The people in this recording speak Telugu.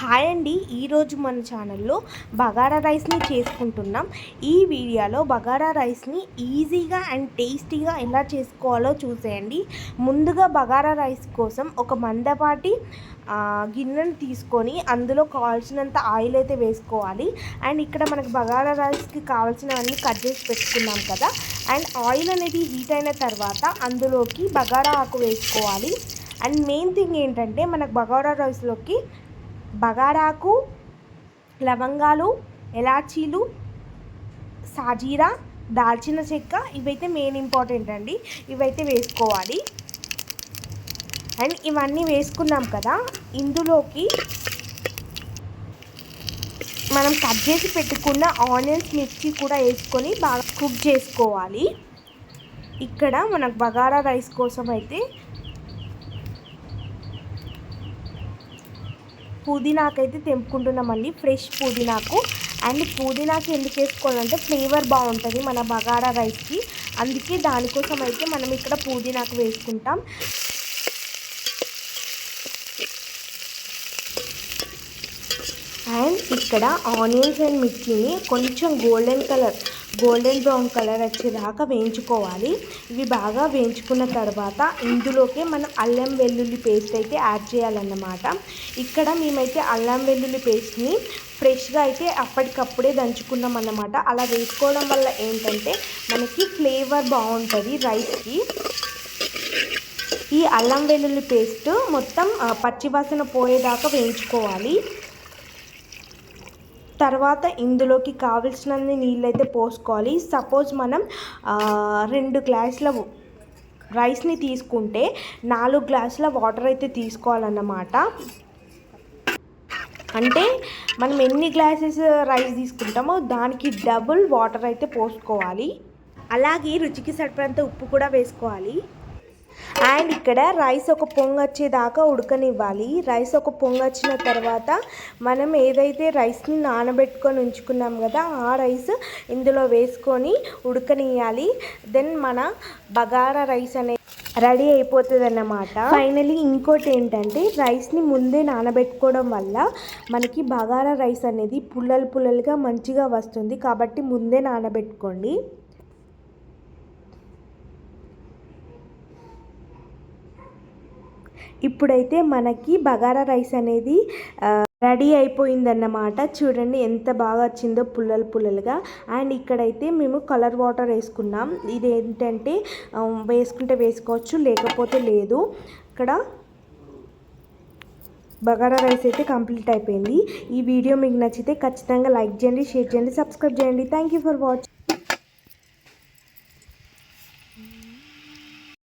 హాయ్ అండి. ఈరోజు మన ఛానల్లో బగారా రైస్ని చేసుకుంటున్నాం. ఈ వీడియోలో బగారా రైస్ని ఈజీగా అండ్ టేస్టీగా ఎలా చేసుకోవాలో చూసేయండి. ముందుగా బగారా రైస్ కోసం ఒక మందపాటి గిన్నెను తీసుకొని అందులో కావాల్సినంత ఆయిల్ అయితే వేసుకోవాలి. అండ్ ఇక్కడ మనకు బగారా రైస్కి కావాల్సినవన్నీ కట్ చేసి పెట్టుకున్నాం కదా. అండ్ ఆయిల్ అనేది హీట్ అయిన తర్వాత అందులోకి బగారా ఆకు వేసుకోవాలి. అండ్ మెయిన్ థింగ్ ఏంటంటే మనకు బగారా రైస్లోకి బగారాకు లవంగాలు ఎలాచీలు సాజీరా దాల్చిన చెక్క ఇవైతే మెయిన్ ఇంపార్టెంట్ అండి. ఇవైతే వేసుకోవాలి. అండ్ ఇవన్నీ వేసుకున్నాం కదా ఇందులోకి మనం కట్ చేసి పెట్టుకున్న ఆనియన్స్ మిర్చి కూడా వేసుకొని బాగా కుక్ చేసుకోవాలి. ఇక్కడ మనకు బగారా రైస్ కోసం అయితే పుదీనాకైతే తెంపుకుంటున్నామండి ఫ్రెష్ పుదీనాకు. అండ్ పుదీనాకు ఎందుకు వేసుకోవాలంటే ఫ్లేవర్ బాగుంటుంది మన బగారా రైస్కి. అందుకే దానికోసం అయితే మనం ఇక్కడ పుదీనాకు వేసుకుంటాం. అండ్ ఇక్కడ ఆనియన్స్ అండ్ మిర్చిని కొంచెం golden colour golden brown colour వచ్చేదాకా వేయించుకోవాలి. ఇవి బాగా వేయించుకున్న తర్వాత ఇందులోకి మనం అల్లం వెల్లుల్లి పేస్ట్ అయితే యాడ్ చేయాలన్నమాట. ఇక్కడ మేమైతే అల్లం వెల్లుల్లి పేస్ట్ని ఫ్రెష్గా అయితే అప్పటికప్పుడే దంచుకున్నాం అన్నమాట అలా వేసుకోవడం వల్ల ఏంటంటే మనకి ఫ్లేవర్ బాగుంటుంది రైస్కి. ఈ అల్లం వెల్లుల్లి పేస్ట్ మొత్తం పచ్చివాసన పోయేదాకా వేయించుకోవాలి. తర్వాత ఇందులోకి కావలసినన్ని నీళ్ళు అయితే పోసుకోవాలి. సపోజ్ మనం రెండు గ్లాసుల రైస్ని తీసుకుంటే నాలుగు గ్లాసుల వాటర్ అయితే తీసుకోవాలన్నమాట. అంటే మనం ఎన్ని గ్లాసెస్ రైస్ తీసుకుంటామో దానికి డబుల్ వాటర్ అయితే పోసుకోవాలి. అలాగే రుచికి సరిపడంత ఉప్పు కూడా వేసుకోవాలి. అండ్ ఇక్కడ రైస్ ఒక పొంగు వచ్చేదాకా ఉడకనివ్వాలి. రైస్ ఒక పొంగు వచ్చిన తర్వాత మనం ఏదైతే రైస్ని నానబెట్టుకొని ఉంచుకున్నాం కదా ఆ రైస్ ఇందులో వేసుకొని ఉడకనియాలి దెన్ మన బగారా రైస్ అనే రెడీ అయిపోతుంది అన్నమాట ఫైనలీ ఇంకోటి ఏంటంటే రైస్ని ముందే నానబెట్టుకోవడం వల్ల మనకి బగారా రైస్ అనేది పుల్లలు పుల్లలుగా మంచిగా వస్తుంది. కాబట్టి ముందే నానబెట్టుకోండి. ఇప్పుడైతే మనకి బగారా రైస్ అనేది రెడీ అయిపోయిందన్నమాట. చూడండి ఎంత బాగా వచ్చిందో పుల్లలు పుల్లలుగా. అండ్ ఇక్కడైతే మేము కలర్ వాటర్ వేసుకున్నాం. ఇది ఏంటంటే వేసుకుంటే వేసుకోవచ్చు లేకపోతే లేదు. ఇక్కడ బగారా రైస్ అయితే కంప్లీట్ అయిపోయింది. ఈ వీడియో మీకు నచ్చితే ఖచ్చితంగా లైక్ చేయండి షేర్ చేయండి సబ్స్క్రైబ్ చేయండి. Thank you for watching